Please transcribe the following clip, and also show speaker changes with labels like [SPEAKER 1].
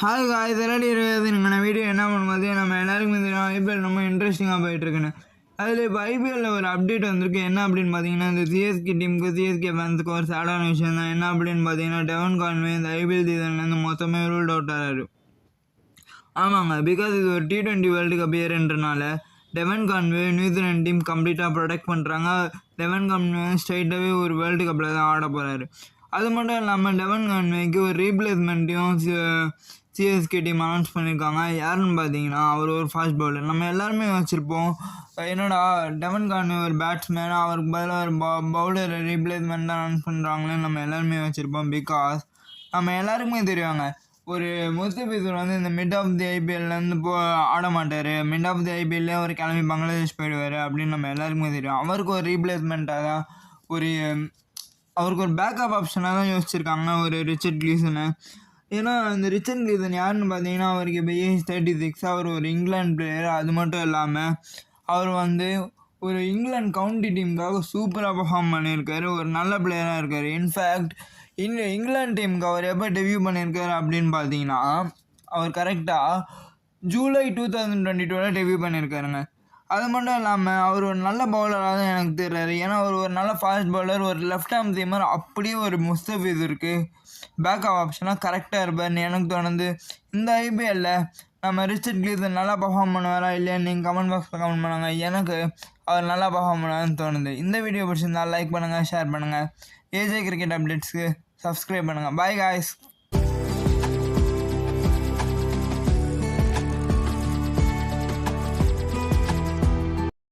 [SPEAKER 1] Hollow காய் திரடி இருபது நான் வீடியோ என்ன பண்ணும்போது நம்ம எல்லாருக்கும் இந்த ஐபிஎல் ரொம்ப இன்ட்ரெஸ்டிங்காக போயிட்டுருக்குன்னு. அதில் இப்போ ஐபிஎல்லில் ஒரு அப்டேட் வந்திருக்கு. என்ன அப்படின்னு பார்த்தீங்கன்னா இந்த சிஎஸ்கே டீமுக்கு சிஎஸ்கே ஃபேன்ஸுக்கு ஒரு சேடான விஷயம் தான். என்ன அப்படின்னு பார்த்தீங்கன்னா டெவன் கான்வே இந்த ஐபிஎல் சீசன்லேருந்து மொத்தமே ரூல்ட் அவுட் ஆகிறாரு ஆமாங்க பிகாஸ் இது ஒரு T twenty world cup இயர்ன்றனால Devon Conway New Zealand team கம்ப்ளீட்டாக ப்ரொடெக்ட் பண்ணுறாங்க டெவன் கான்வே ஸ்ட்ரைட்டாகவே ஒரு வேர்ல்டு கப்பில் தான் ஆட போகிறாரு அது மட்டும் இல்லாமல் டெவன் கான்வேக்கு ஒரு ரீப்ளேஸ்மெண்ட்டையும் சிஎஸ்கே டீம் அனௌன்ஸ் பண்ணியிருக்காங்க யாருன்னு பார்த்தீங்கன்னா அவர் ஒரு ஃபாஸ்ட் பவுலர் நம்ம எல்லாருமே வச்சுருப்போம் என்னடா டெவன் கான்வே ஒரு பேட்ஸ்மேன் அவருக்கு பதிலாக ஒரு பவுலர் ரீப்ளேஸ்மெண்ட் தான் அனௌன்ஸ் பண்ணுறாங்களேன்னு நம்ம எல்லாருமே வச்சுருப்போம் பிகாஸ் நம்ம எல்லாருக்குமே தெரியாங்க. ஒரு முஸ்தபிசூர் வந்து இந்த மிட் ஆஃப் தி ஐபிஎல்லேருந்து போ ஆட மாட்டார். மிட் ஆஃப் தி ஐபிஎல்லே அவர் கிளம்பி பங்களாதேஷ் போயிடுவார் அப்படின்னு நம்ம எல்லாருக்குமே தெரியும். அவருக்கு ஒரு ரீப்ளேஸ்மெண்ட்டாக தான் ஒரு அவருக்கு ஒரு பேக்கப் ஆப்ஷனாக தான் யோசிச்சிருக்காங்க. ஒரு ரிச்சர்ட் கிளீசனை ஏன்னா இந்த ரிச்சன் கிளீசன் யாருன்னு பார்த்தீங்கன்னா அவருக்கு இப்போ ஏஜ் தேர்ட்டி சிக்ஸ் அவர் ஒரு இங்கிலாந்து பிளேயர் அது மட்டும் இல்லாமல் அவர் வந்து ஒரு இங்கிலாந்து கவுண்டி டீமுக்காக சூப்பராக பர்ஃபார்ம் பண்ணியிருக்காரு. ஒரு நல்ல பிளேயராக இருக்கார். இன்ஃபேக்ட் இந்த இங்கிலாந்து டீமுக்கு அவர் எப்போ டெபியூ பண்ணியிருக்காரு அப்படின்னு பார்த்தீங்கன்னா அவர் கரெக்டாக ஜூலை டூ தௌசண்ட் டுவெண்ட்டி டூவில் டெபியூ பண்ணியிருக்காருங்க. அது மட்டும் இல்லாமல் அவர் ஒரு நல்ல பவுலராக தான் எனக்கு தெரிறாரு ஏன்னா அவர் ஒரு நல்ல ஃபாஸ்ட் பவுலர் ஒரு லெஃப்ட் ஹேம் தீமர் அப்படியே ஒரு முஸ்தபிஸ் இருக்குது பேக்கப் ஆப்ஷனாக கரெக்டாக இருப்பார்னு எனக்கு தோணுது இந்த ஐபிஎல்ல நம்ம ரிச்சர்ட் கிளீசன் நல்லா பர்ஃபார்ம் பண்ணுவாரா இல்லையா நீங்கள் கமெண்ட் பாக்ஸில் கமெண்ட் பண்ணுங்க. எனக்கு அவர் நல்லா பர்ஃபார்ம் பண்ணுவார்னு தோணுது. இந்த வீடியோ பிடிச்சிருந்தா லைக் பண்ணுங்கள் ஷேர் பண்ணுங்கள் ஏஜே கிரிக்கெட் அப்டேட்ஸ்க்கு சப்ஸ்கிரைப் பண்ணுங்கள் பாய் காய்ஸ்